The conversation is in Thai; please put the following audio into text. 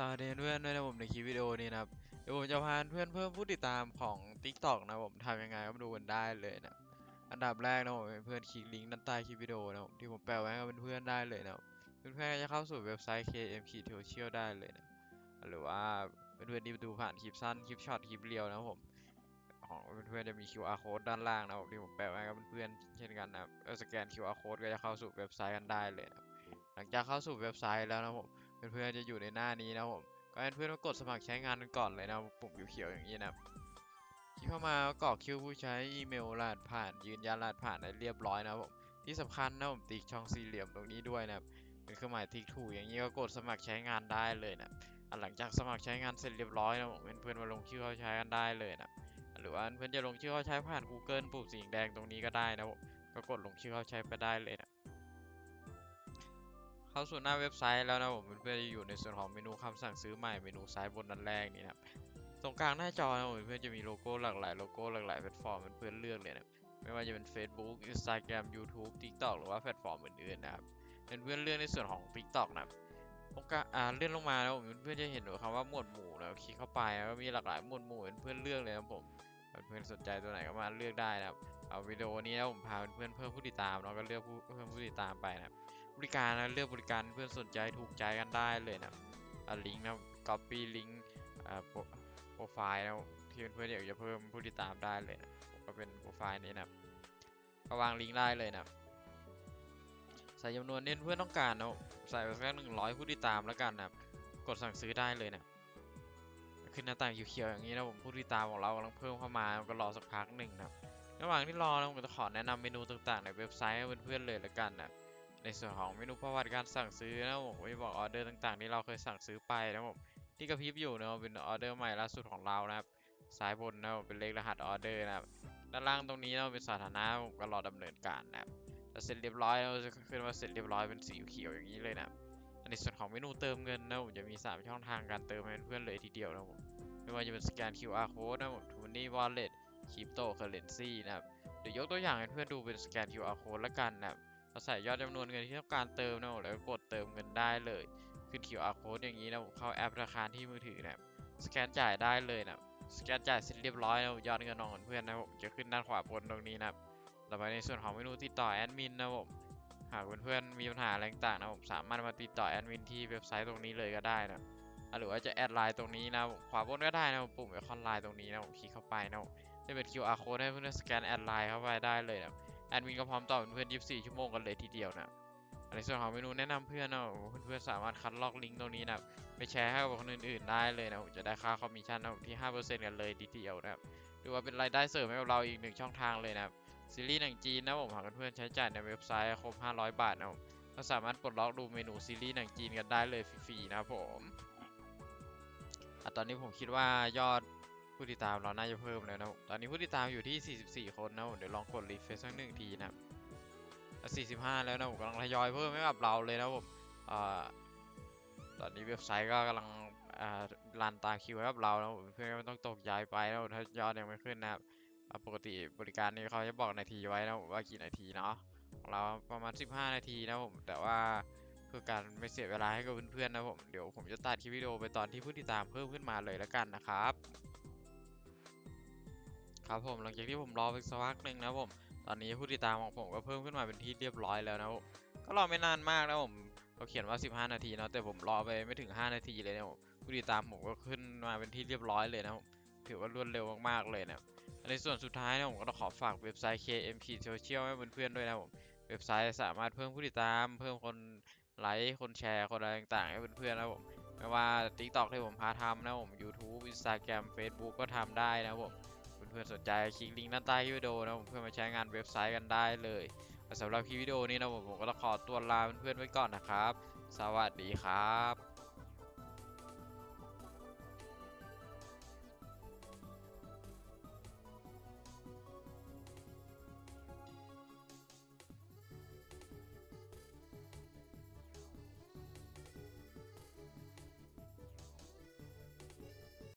สวัสดีเพื่อนด้วยนะผมในคลิปวิดีโอนี้นะครับเดี๋ยวผมจะพาเพื่อนเพิ่มผู้ติดตามของ TikTok นะผมทำยังไงก็มาดูกันได้เลยนะอันดับแรกนะผมเป็นเพื่อนคลิกลิงก์ด้านใต้คลิปวิดีโอนะผมที่ผมแปะไว้ให้เพื่อนๆได้เลยนะเพื่อนๆจะเข้าสู่เว็บไซต์ KM k t o c i a l ได้เลยนะหรือว่าเพื่อนๆที่ดูผ่านคลิปสั้นคลิปช็อตคลิปเรียวนะผมของเพื่อนๆจะมี QR code ด้านล่างนะผมที่ผมแปะไว้ให้เพื่อนๆเช่นกันนะครับเออสแกน QR code ก็จะเข้าสู่เว็บไซต์กันได้เลยนะหลังจากเข้าสู่เว็บไซต์แล้วนะผม เพื่อนๆจะอยู่ในหน้านี้นะผมก็ให้เพื่อนๆมากดสมัครใช้งานกันก่อนเลยนะปุ่มเขียวๆอย่างนี้นะครับคลิกเข้ามากรอกคิวผู้ใช้อีเมลรหัสผ่านยืนยันรหัสผ่านได้เรียบร้อยนะผมที่สำคัญนะผมติ๊กช่องสี่เหลี่ยมตรงนี้ด้วยนะเป็นเครื่องหมายติ๊กถูกอย่างนี้ก็กดสมัครใช้งานได้เลยนะอันหลังจากสมัครใช้งานเสร็จเรียบร้อยนะผมเพื่อนๆมาลงชื่อเข้าใช้กันได้เลยนะหรือว่าเพื่อนจะลงชื่อเข้าใช้ผ่าน Google ปุ่มสีแดงตรงนี้ก็ได้นะผมก็กดลงชื่อเข้าใช้ไปได้เลยนะ เข้าสู่หน้าเว็บไซต์แล้วนะผมเพื่อนๆจะอยู่ในส่วนของเมนูคำสั่งซื้อใหม่เมนูซ้ายบนด้านแรกนี่นะครับตรงกลางหน้าจอนะผมเพื่อนๆจะมีโลโก้หลากหลายโลโก้หลากหลายแพลตฟอร์มเพื่อนๆเลือกเลยนะไม่ว่าจะเป็น Facebook Instagram YouTube TikTok หรือว่าแพลตฟอร์มอื่นๆนะครับเพื่อนๆเลือกในส่วนของ TikTok นะครับตรงกลางอ่าเลื่อนลงมาแล้วผมเพื่อนๆจะเห็นคำว่าหมวดหมู่นะคลิกเข้าไปแล้วก็มีหลากหลายหมวดหมู่เพื่อนๆเลือกเลยนะผม เพื่อนสนใจตัวไหนก็มาเลือกได้นะครับเอาวิดีโอนี้นะผมพาเพื่อนเพิ่มผู้ติดตามเนาะก็เลือกเพิ่มผู้ติดตามไปนะครับบริการนะเลือกบริการเพื่อนสนใจถูกใจกันได้เลยนะอะลิงก์นะ copy ลิงก์อ่าโปรไฟล์นะที่เพื่อนๆอยากจะเพิ่มผู้ติดตามได้เลยนะก็เป็นโปรไฟล์นี้นะก็วางลิงก์ได้เลยนะใส่จำนวนเน้นเพื่อนต้องการนะใส่ไปสักหนึ่งร้อยผู้ติดตามแล้วกันนะกดสั่งซื้อได้เลยนะ ขึ้นหน้าต่างเขียวๆอย่างนี้นะผมผู้ติดตามของเรากำลังเพิ่มเข้ามาก็รอสักพักหนึ่งนะระหว่างที่รอนะผมก็จะขอแนะนำเมนูต่างๆในเว็บไซต์ให้เพื่อนๆเลยละกันนะในส่วนของเมนูประวัติการสั่งซื้อนะผมไม่บอกออเดอร์ต่างๆที่เราเคยสั่งซื้อไปนะผมที่กระพริบอยู่นะเป็นออเดอร์ใหม่ล่าสุดของเรานะครับซ้ายบนนะเป็นเลขรหัสออเดอร์นะครับด้านล่างตรงนี้นะเป็นสถานะผมก็รอดำเนินการนะครับเสร็จเรียบร้อยเราจะขึ้นว่าเสร็จเรียบร้อยเป็นสีเขียวอย่างนี้เลยนะ ในส่วนของเมนูเติมเงินนะผมจะมี 3 ช่องทางการเติมให้เพื่อนๆเลยทีเดียวนะผมไม่ว่าจะเป็นสแกน QR code นะผม Money Wallet Crypto Currency นะครับเดี๋ยวยกตัวอย่างให้เพื่อนดูเป็นสแกน QR code ละกันนะครับเราใส่ยอดจำนวนเงินที่ต้องการเติมนะผมแล้วกดเติมเงินได้เลยขึ้น QR code อย่างนี้นะผมเข้าแอปธนาคารที่มือถือนะครับสแกนจ่ายได้เลยนะสแกนจ่ายเสร็จเรียบร้อยแล้วยอดเงินของเพื่อนนะผมจะขึ้นด้านขวาบนตรงนี้นะครับต่อไปในส่วนของเมนูติดต่อแอดมินนะผม หากเพื่อนๆมีปัญหาอะไรต่างนะผมสามารถมาติดต่อแอดมินที่เว็บไซต์ตรงนี้เลยก็ได้นะหรือว่าจะแอดไลน์ตรงนี้นะขวาบนก็ได้นะปุ่มไอคอนไลน์ตรงนี้นะผมคลิกเข้าไปนะจะเป็น QR code ให้เพื่อนๆสแกนแอดไลน์เข้าไปได้เลยนะแอดมินก็พร้อมตอบเพื่อนๆ24 ชั่วโมงกันเลยทีเดียวนะในส่วนของเมนูแนะนำเพื่อนนะเพื่อนๆสามารถคัดลอกลิงก์ตรงนี้นะไปแชร์ให้กับคนอื่นๆได้เลยนะผมจะได้ค่าคอมมิชชั่นนะที่5%กันเลยทีเดียวนะครับหรือว่าเป็นรายได้เสริมให้กับเราอีกหนึ่งช่องทางเลยนะครับ ซีรีส์หนังจีนนะผมหากเพื่อนใช้จ่ายในเว็บไซต์ครบ 500 บาทนะผมก็สามารถปลดล็อกดูเมนูซีรีส์หนังจีนกันได้เลยฟรีๆนะผมอตอนนี้ผมคิดว่ายอดผู้ติดตามเราน่าจะเพิ่มแล้วนะตอนนี้ผู้ติดตามอยู่ที่ 44 คนนะผมเดี๋ยวลองกดรีเฟรชสักหนึ่งทีนะ45 แล้วนะผมกำลังทยอยเพิ่มให้กับเราเลยนะผมอตอนนี้เว็บไซต์ก็กำลังอ่ารันตามคิวให้กับเรานะผมเพื่อนไม่ต้องตกใจไปนะถ้ายอดยังไม่ขึ้นนะครับ ปกติบริการนี้เขาจะบอกนาทีไว้นะผมว่ากี่นาทีเนาะของเราประมาณ 15 นาทีนะผมแต่ว่าเพื่อการไม่เสียเวลาให้กับเพื่อนๆนะผมเดี๋ยวผมจะตัดคลิปวิดีโอไปตอนที่ผู้ติดตามเพิ่มขึ้นมาเลยแล้วกันนะครับ ครับผมหลังจากที่ผมรอไปสักพักหนึ่งนะผมตอนนี้ผู้ติดตามของผมก็เพิ่มขึ้นมาเป็นที่เรียบร้อยแล้วนะผมก็รอไม่นานมากนะผมเขาเขียนว่า 15 นาทีเนาะแต่ผมรอไปไม่ถึง 5 นาทีเลยนะผมผู้ติดตามผมก็ขึ้นมาเป็นที่เรียบร้อยเลยนะผมถือว่ารวดเร็วมากๆเลยนะ ในส่วนสุดท้ายนะผมก็ต้องขอฝากเว็บไซต์ KMP Social ให้เพื่อนๆด้วยนะผมเว็บไซต์สามารถเพิ่มผู้ติดตาม เพิ่มคนไลค์คนแชร์คนอะไรต่างๆให้เพื่อนๆนะผมไม่ว่า TikTok ที่ผมพาทำนะผม YouTube Instagram Facebook ก็ทำได้นะผมเพื่อนๆสนใจคลิกลิงก์ด้านใต้วิดีโอนะผมเพื่อมาใช้งานเว็บไซต์กันได้เลยสำหรับคลิปวิดีโอนี้นะผมผมก็ต้องขอตัวลาเพื่อนๆไว้ก่อนนะครับ สวัสดีครับ